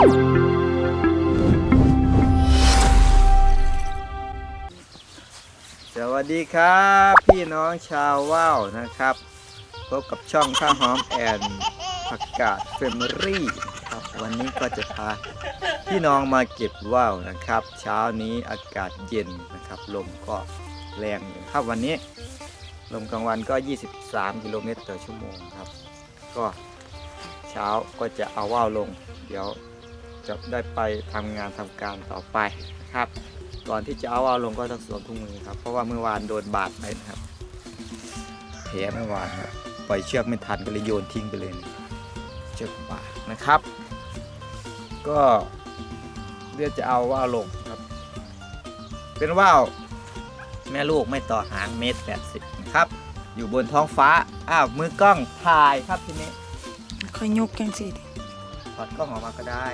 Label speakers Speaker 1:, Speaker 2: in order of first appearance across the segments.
Speaker 1: สวัสดีครับ พี่น้องชาวว่าวนะครับ พบกับช่องข้าวหอมแอนผักกาดเฟมรี่ครับวันนี้ก็จะพาพี่น้องมาเก็บว่าวนะครับ เช้านี้อากาศเย็นนะครับลมก็แรงอยู่ครับวันนี้ลมกลางวันก็ 23 กิโลเมตรต่อชั่วโมงครับ ก็เช้าก็จะเอาว่าวลง เดี๋ยว จะได้ไปทำงานทำการต่อไปนะครับ ก่อนที่จะเอาว่าวลงก็ต้องสวมถุงมือครับ เพราะว่าเมื่อวานโดนบาดไปนะครับแผลเมื่อวานครับปล่อยเชือกไม่ทันก็เลยโยนทิ้งไปเลยนะเชือกป่านะครับ ก็เดี๋ยวจะเอาว่าวลงครับ เป็นว่าวแม่ลูกไม่ต่อหางเมตรแปดสิบนะครับ อยู่บนท้องฟ้า อ้าว มือกล้องถ่ายครับทีนี้
Speaker 2: ค่อยยกจังสิ
Speaker 1: ถอดกล้องออกมาก็ได้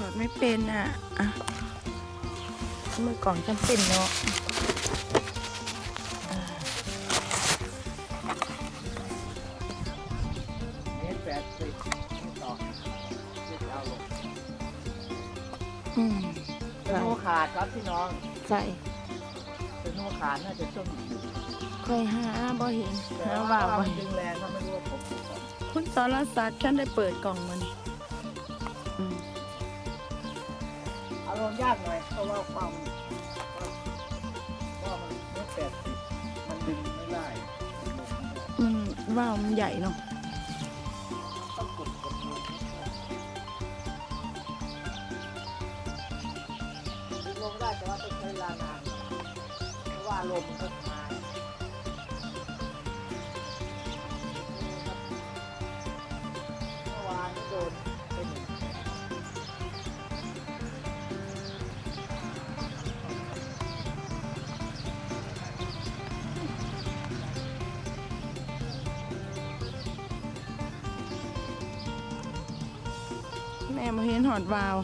Speaker 2: ถอดไม่เป็นอะอะมือกล่องจำเป็นเนาะ
Speaker 1: เมตรแปดสิบไม่ต่อหางเดี๋ยวจะเอาลง
Speaker 2: อืม
Speaker 1: เป็นหัวขาดครับพี่น้อง
Speaker 2: ใส่
Speaker 1: เป็นหัวขาดน่าจะต้นอยู่
Speaker 2: ค่อยหาบ่เห็น
Speaker 1: แต่
Speaker 2: หา
Speaker 1: ว่า
Speaker 2: ว่าบ่
Speaker 1: มัน
Speaker 2: เห็
Speaker 1: ดึ
Speaker 2: น
Speaker 1: งแรงถ้าไม่รู้ว่าผมผิดก่อน
Speaker 2: คุณสรศักดิ์ฉันได้เปิดกล่องมัน
Speaker 1: เอาลงยากหน่อยเพราะว่าความว่ามันเมตรแปดสิบมันดึงไม่ได้
Speaker 2: มันว่าวมันใหญ่เนาะ
Speaker 1: ต้องกดกดมือดึงลงได้แต่ว่าต้องใช้เวลานานเพราะว่าลมมันก็
Speaker 2: แม่บ่เห็นหอดวาว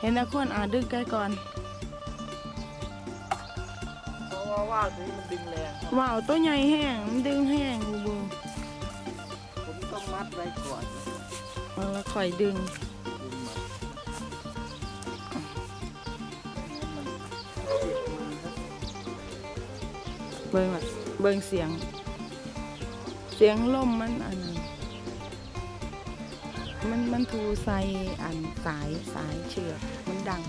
Speaker 2: เห็นแต่คนอ่าดึงใกล้ก่อน
Speaker 1: เพราะว่าว่าวตัวนี้มันดึงแรงครับ
Speaker 2: ว่าวตัวใหญ่แห้งมันดึงแห้งบูบู
Speaker 1: ผมต้องมัดไว้ก่อน
Speaker 2: เอาแล้วค่อยดึง
Speaker 1: ดึงมาไม่งั้นมัน
Speaker 2: เบิ่งอะเบิ่งเสียง เสียงลมมันอันนั้น มันมันทูใส่อันสายสายเชือกมันดัง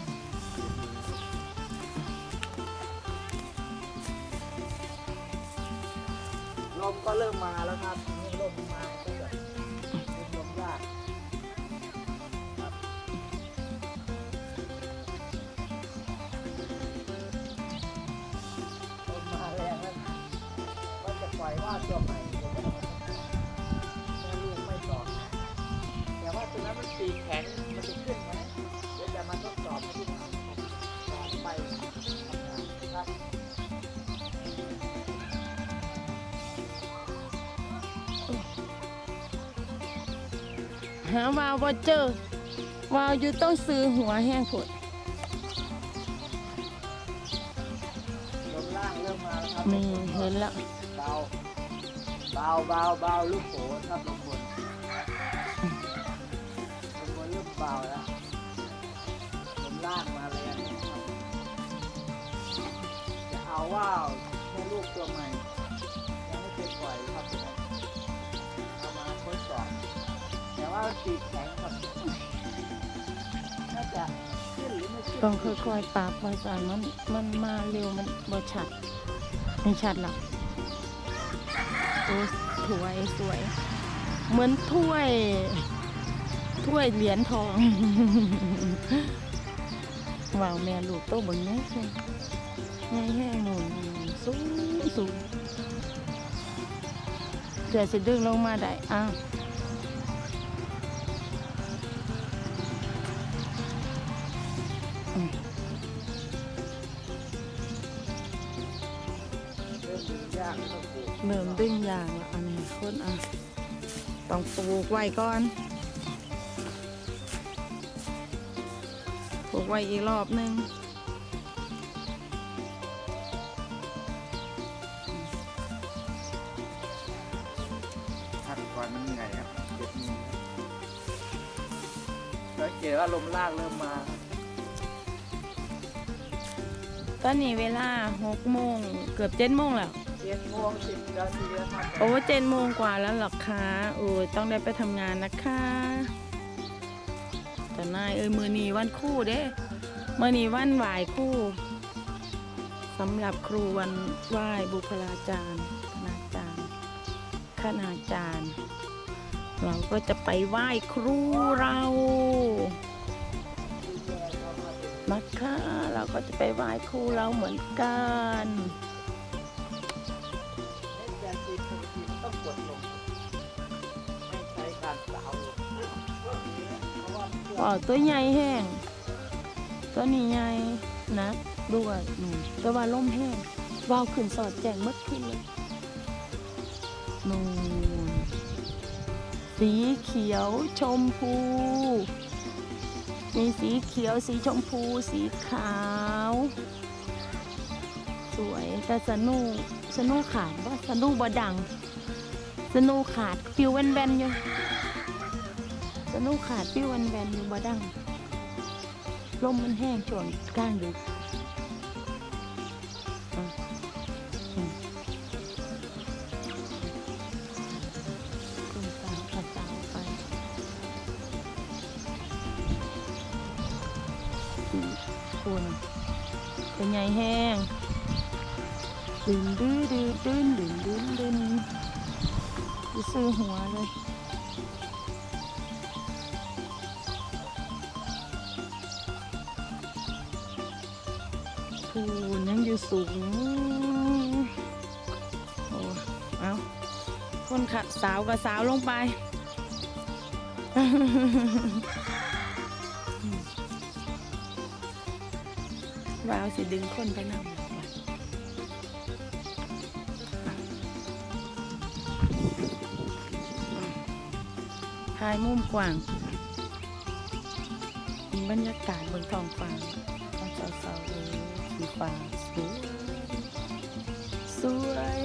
Speaker 1: ลมก็เริ่มมาแล้วครับาวาวบ่
Speaker 2: เจอวาวอยู่ต้องซื้อหัวแห้งผด
Speaker 1: ลมล่างเริ่มมาแล้วครับ
Speaker 2: มีเห็นแล้ว
Speaker 1: เบาเบาเบาเบาลูกโผครับลงบนลงบนเริ่มเบาแล้วลมล่างมาแรงนะครับจะเอาว่าวแค่ลูกตัวใหม่ยังไม่เคยปล่อยครับ ว่าปีกแข็งครับน่าจะขึ้นหรือไม่ขึ้น
Speaker 2: ต้องค่อยๆปรับภาษามันมันมาเร็วมันบ่ชัดไม่ชัดหรอกโอ้ถวยสวย เหมือนถ้วย ถ้วยเหรียญทอง ว้าวแม่ลูกโตบิ่งแม่ใช่ไงแห้งหนุนสูงสูงเดี๋ยวจะดึงลงมาได้อ้าว
Speaker 1: เริ่มดึงยา
Speaker 2: งแล้วอันนี้คนอะต้องปลูกไว้ก่อนปลูกไว้อีกรอบหนึง
Speaker 1: ทัดก่อนมันเหนื่อยครับเด็กมือสังเกตว่าลมล่างเริ่มมา
Speaker 2: ตอนนี้เวลาหกโมงเกือบเจ็ดโมงแล้ว
Speaker 1: จ็ดโมงสิบนาทีแล้วครับ
Speaker 2: โอ้เจ็ดโมงกว่าแล้วหรอคะโอ้ยต้องได้ไปทำงานนะคะแต่นายเอ้ยมือนีวันคู่เด้มือนีวันไหวคู่สำหรับครูวันไหว้บุคลาจารย์คณาจารย์คณาจารย์ เราก็จะไปไหว้ครูเรานะคะเราก็จะไปไหว้ครูเราเหมือนกัน
Speaker 1: ว่ามัน
Speaker 2: อ๋อตัวใหญ่แห้งตัวนี้ใหญ่นะด้วยหนูแต่ว่าล่มแห้งวาวขึ้นสอดแจงมดขึ้นเลยนูนสีเขียวชมพู มีสีเขียวสีชมพู สีขาว สวยแต่สนุกสนุกขาดว่าสนุกบดัง สนุกขาดฟิวแวนๆอยู่ สนุกขาดพี่วันแวนอยู่บ่ดังลมมันแห้งช่วงกลางดึกอะอืมคุณสาวกับสาวไปคุณเป็นไงแห้งดึงดื้อดื้อดื้นดึงดื้นดึนดูซื้อหัวเลยูนยังอยู่สูง โอ้เอาคนขัดสาวกับสาวลงไป วาวสิดึงคนไปนั่งถ่ายมุมกว้างบรรยากาศบนท้องฟ้าตอนเช้าๆเลย ฟ้าสวยสวย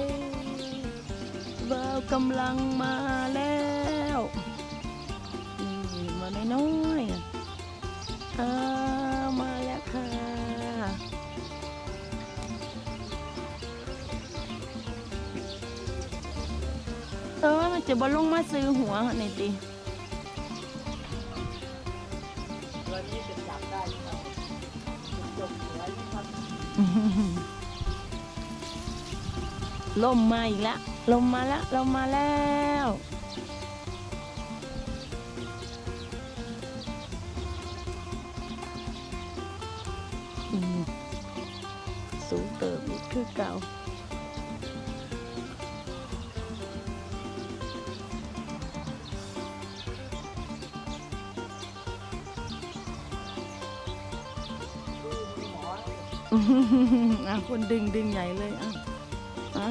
Speaker 2: ว่าวกำลังมาแล้วนี่มาน้อยๆน่ะอ่ามาแล้วค่ะเออมันจะบอลงมาซื้อหัวในติ
Speaker 1: ตั
Speaker 2: ลมมาอีกแล้วลมมาแล้วลมมาแล้วสูงเติบอีกคือเก่า อะคนดึงดึงใหญ่เลยอะอะ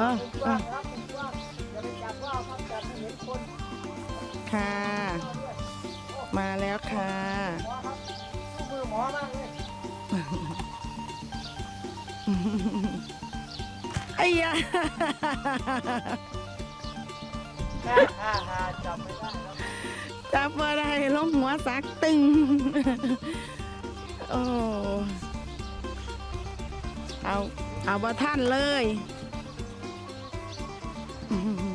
Speaker 2: อะอะ
Speaker 1: ค่ะ
Speaker 2: มาแล้วค่ะ
Speaker 1: หมอบลูกมือหมอมากเลย
Speaker 2: ไอ้ยา
Speaker 1: ฮ่าฮ่าฮ่าจับไม่ได้ครับ
Speaker 2: จับมาได้ลงหัวสักตึง โอ้ เอา เอาบ่ท่านเลย อื
Speaker 1: ม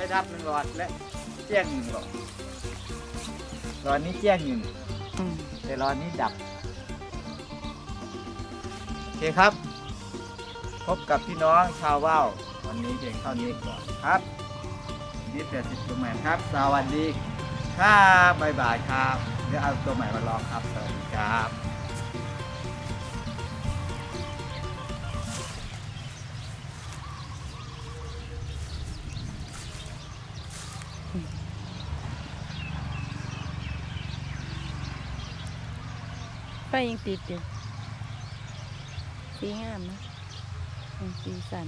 Speaker 1: ไม่ดับหนึ่งหลอดและเจี้ยงหนึ่งหลอดหลอดนี้เจี้ยงหนึ่ง
Speaker 2: อืม
Speaker 1: แต่รอนนี้ดับโอเคครับ พบกับพี่น้องชาวว่าววันนี้เพียงเท่านี้ก่อนครับยี่สิบสิบตัวใหม่ครับ สวัสดีครับบ๊ายบายครับเดี๋ยวเอาตัวใหม่มาลองครับสวัสดีครับ
Speaker 2: ไฟยังติดอยู่สีงามนะสีสัน